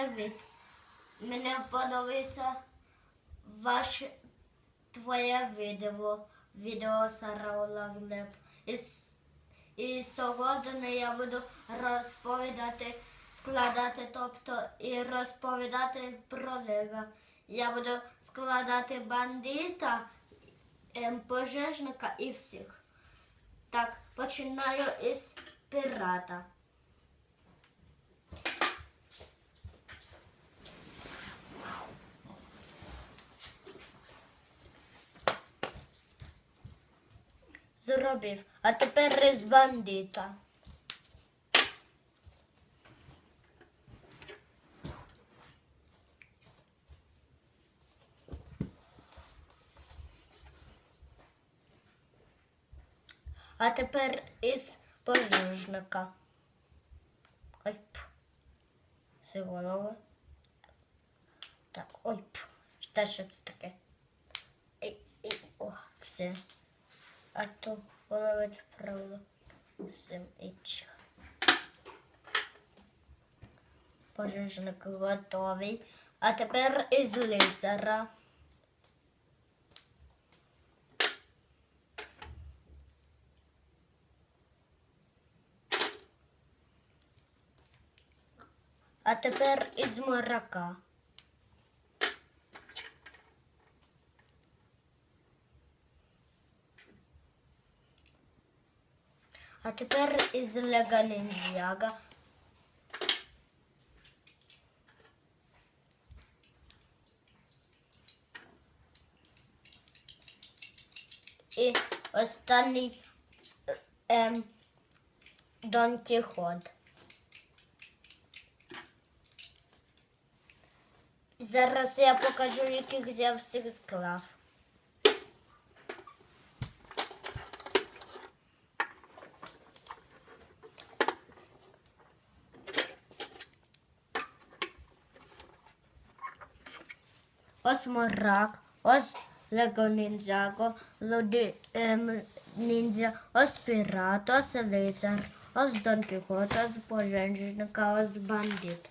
Привіт. Мені подобається ваше твоє відео, відео Сараула Глеб. І, і сьогодні я буду розповідати, складати, тобто і розповідати про Лего. Я буду складати бандита, ем, пожежника і всіх. Так, починаю із пірата. Зробив. А тепер із бандита. А тепер із пожежника. Ой. З. Так, ой, пф. Що це таке? Ей, ей, о, все. А то. Всім і чих. Пожежник готовий. А тепер із лицара. А тепер із морака. А тепер із Лего Ніндзяга. І останній е, ем, Дон Кіхот. Зараз я покажу, яких я всіх склав. Ось морак, ось Лего Ніндзяго, Луди ем, ніндзя, ось пірат, ось лицар, ось Дон Кіхот, ось пожежника, ось бандит.